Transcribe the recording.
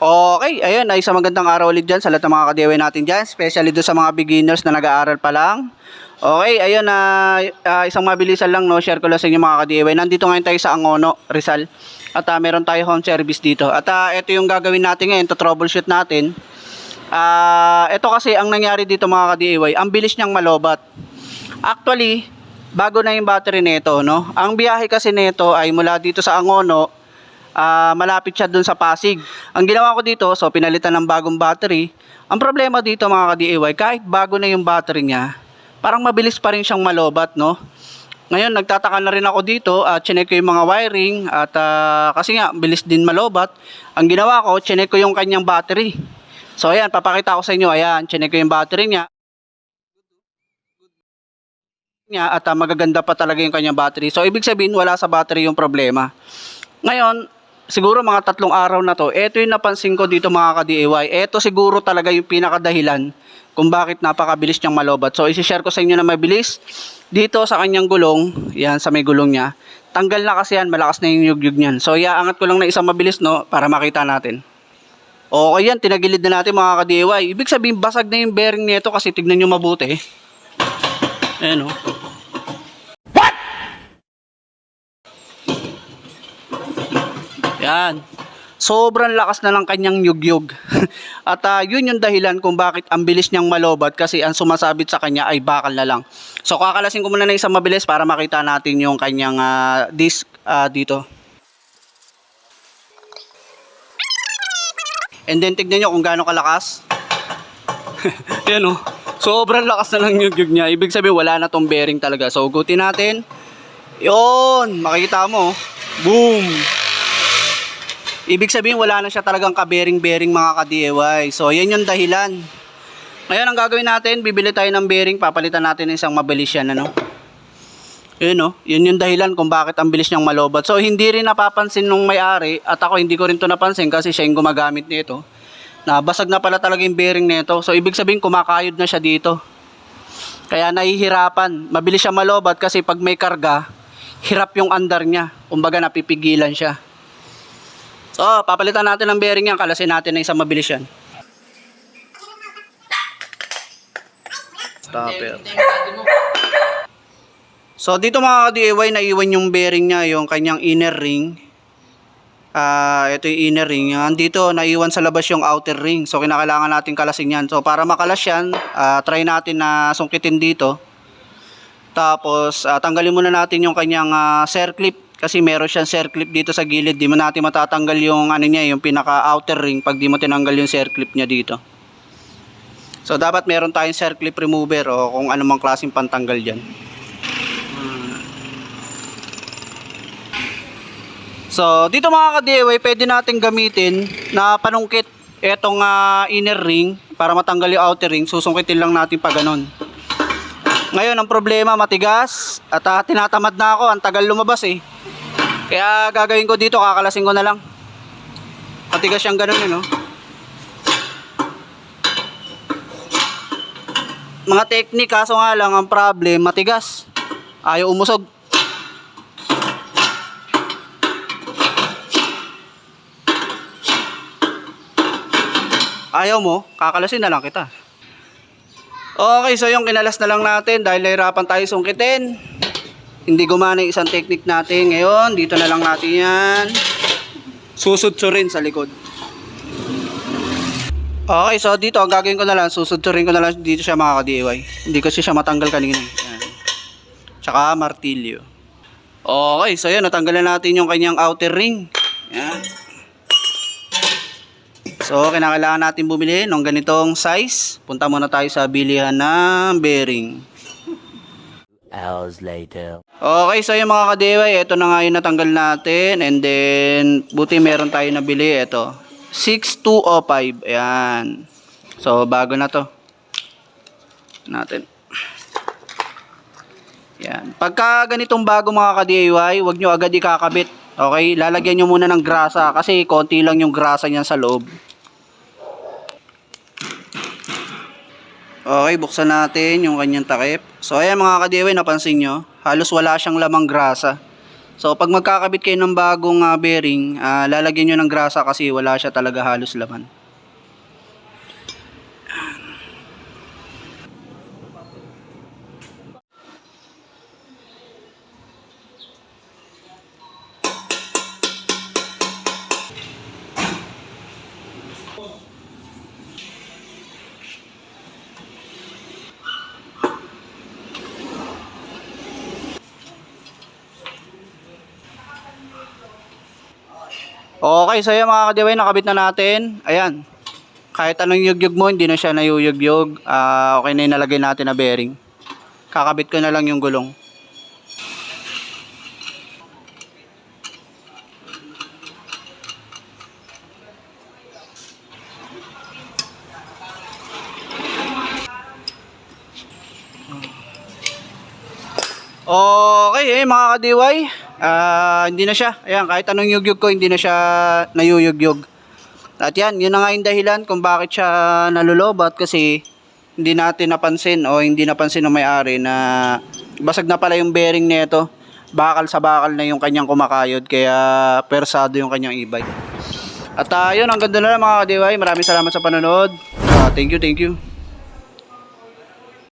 Okay, ayun, ay isang magandang araw ulit dyan sa lahat ng mga ka-DIY natin dyan, especially doon sa mga beginners na nag-aaral pa lang. Okay, ayun, na ah, isang mabilisan lang, no, share ko lang sa inyo mga ka-DIY. Nandito ngayon tayo sa Angono, Rizal. At ah, meron tayo home service dito. At ah, ito yung gagawin natin ngayon, to troubleshoot natin. Ah, ito kasi ang nangyari dito mga ka-DIY, ang bilis niyang malobat. Actually, bago na yung battery nito, no? Ang biyahe kasi nito ay mula dito sa Angono, ah, malapit siya dun sa Pasig. Ang ginawa ko dito, so pinalitan ng bagong battery. Ang problema dito mga ka-DIY, kahit bago na yung battery niya, parang mabilis pa rin siyang malobat, no? Ngayon, nagtataka na rin ako dito, at chinek ko yung mga wiring, at ah, kasi nga, bilis din malobat. Ang ginawa ko, chinek ko yung kanyang battery. So, ayan, papakita ko sa inyo, ayan, chinek ko yung battery niya. niya at ah, magaganda pa talaga yung kanyang battery. So, ibig sabihin, wala sa battery yung problema. Ngayon, siguro mga tatlong araw na to, ito yung napansin ko dito mga ka-DIY. Ito siguro talaga yung pinakadahilan kung bakit napakabilis niyang malobat. So, isi-share ko sa inyo na mabilis. Dito sa kanyang gulong, yan sa may gulong niya, tanggal na kasi yan, malakas na yung yugyug niyan. So, iaangat ko lang na isang mabilis no, para makita natin. Okay yan, tinagilid na natin mga ka-DIY. Ibig sabihin, basag na yung bearing nito kasi tignan nyo mabuti. Ayan o. Yan. Sobrang lakas na ng kanyang yugyug. At ah, yun yung dahilan kung bakit ang bilis niyang malobat kasi ang sumasabit sa kanya ay bakal na lang. So kakalasin ko muna ng isang mabilis para makita natin yung kanyang ah, disc ah, dito. And then tignan nyo kung gaano kalakas. Yan o. Sobrang lakas na lang yung yugyug niya. Ibig sabihin wala na tong bearing talaga. So ugutin natin. Yun. Makikita mo. Boom. Ibig sabihin wala na siya talagang ka-bearing-bearing mga ka-DIY. So yan yung dahilan. Ngayon ang gagawin natin, bibili tayo ng bearing, papalitan natin ng isang mabilis yan. Ano? Yun no, yun yung dahilan kung bakit ang bilis niyang malobat. So hindi rin napapansin nung may-ari at ako hindi ko rin to napansin kasi siya yung gumagamit nito. Na basag na pala talaga yung bearing nito. So ibig sabihin kumakayod na siya dito. Kaya nahihirapan. Mabilis siya malobat kasi pag may karga, hirap yung andar niya. Kumbaga napipigilan siya. So, papalitan natin ng bearing yan. Kalasin natin ng isang mabilis yan. Stopper. So, dito mga ka-DIY, naiwan yung bearing niya, yung kanyang inner ring. Ah, ito yung inner ring. Yan, dito, naiwan sa labas yung outer ring. So, kinakailangan natin kalasin yan. So, para makalas yan, ah, try natin na sungkitin dito. Tapos, ah, tanggalin muna natin yung kanyang ah, circlip kasi meron siyang circlip dito sa gilid. Di mo natin matatanggal yung ano niya, yung pinaka outer ring pag di mo tinanggal yung circlip niya dito. So, dapat meron tayong circlip remover o kung anumang klaseng pantanggal diyan. So, dito mga ka-DIY, pwede natin gamitin na panungkit etong ah, inner ring para matanggal yung outer ring. Susungkitin lang natin pa ganun. Ngayon, ang problema, matigas. At ah, tinatamad na ako. Ang tagal lumabas eh. Kaya gagawin ko dito, kakalasin ko na lang. Matigas siyang ganun yun, no? Mga technique, kaso nga lang, ang problem, matigas. Ayaw umusog. Ayaw mo, kakalasin na lang kita. Okay, so yung kinalas na lang natin dahil nahirapan tayo sungkitin. Hindi gumana yung isang technique natin. Ngayon, dito na lang natin yan. Susudsurin sa likod. Okay, so dito, ang gagawin ko na lang, susudsurin ko na lang dito siya mga ka-DIY. Hindi kasi siya matanggal kanina. Yan. Tsaka martilyo. Okay, so yun, natanggalan natin yung kanyang outer ring. Yan. So, kinakailangan natin bumili ng ganitong size. Punta muna tayo sa bilihan ng bearing. Hours later. Okay, so yung mga ka-DIY, ito na nga yung natanggal natin. And then, buti meron tayo nabili. Ito, 6205. Ayan. So, bago na to. Natin. Yan. Pagka ganitong bago mga ka-DIY, huwag nyo agad ikakabit. Okay? Lalagyan nyo muna ng grasa kasi konti lang yung grasa niyan sa loob. Okay, buksan natin yung kanyang takip. So ayan mga kadiway, napansin nyo, halos wala siyang lamang grasa. So pag magkakabit kayo ng bagong ah, bearing, ah, lalagyan nyo ng grasa kasi wala siya talaga halos laman. Okay, so yan mga kadiway, nakabit na natin. Ayan. Kahit anong yugyug mo, hindi na siya nayuyugyug. Ah, okay na yung natin na bearing. Kakabit ko na lang yung gulong. Okay, eh, mga kadiway. Ah, hindi na siya. Ayan, kahit anong yugyug ko, hindi na siya nayuyugyug. At yan, yun na nga yung dahilan kung bakit siya nalulobat kasi hindi natin napansin o hindi napansin ng may-ari na basag na pala yung bearing nito. Bakal sa bakal na yung kanyang kumakayod kaya persado yung kanyang e-bike. At uh, yun, ang ganda na lang mga kadiway. Maraming salamat sa panonood. Ah, thank you, thank you.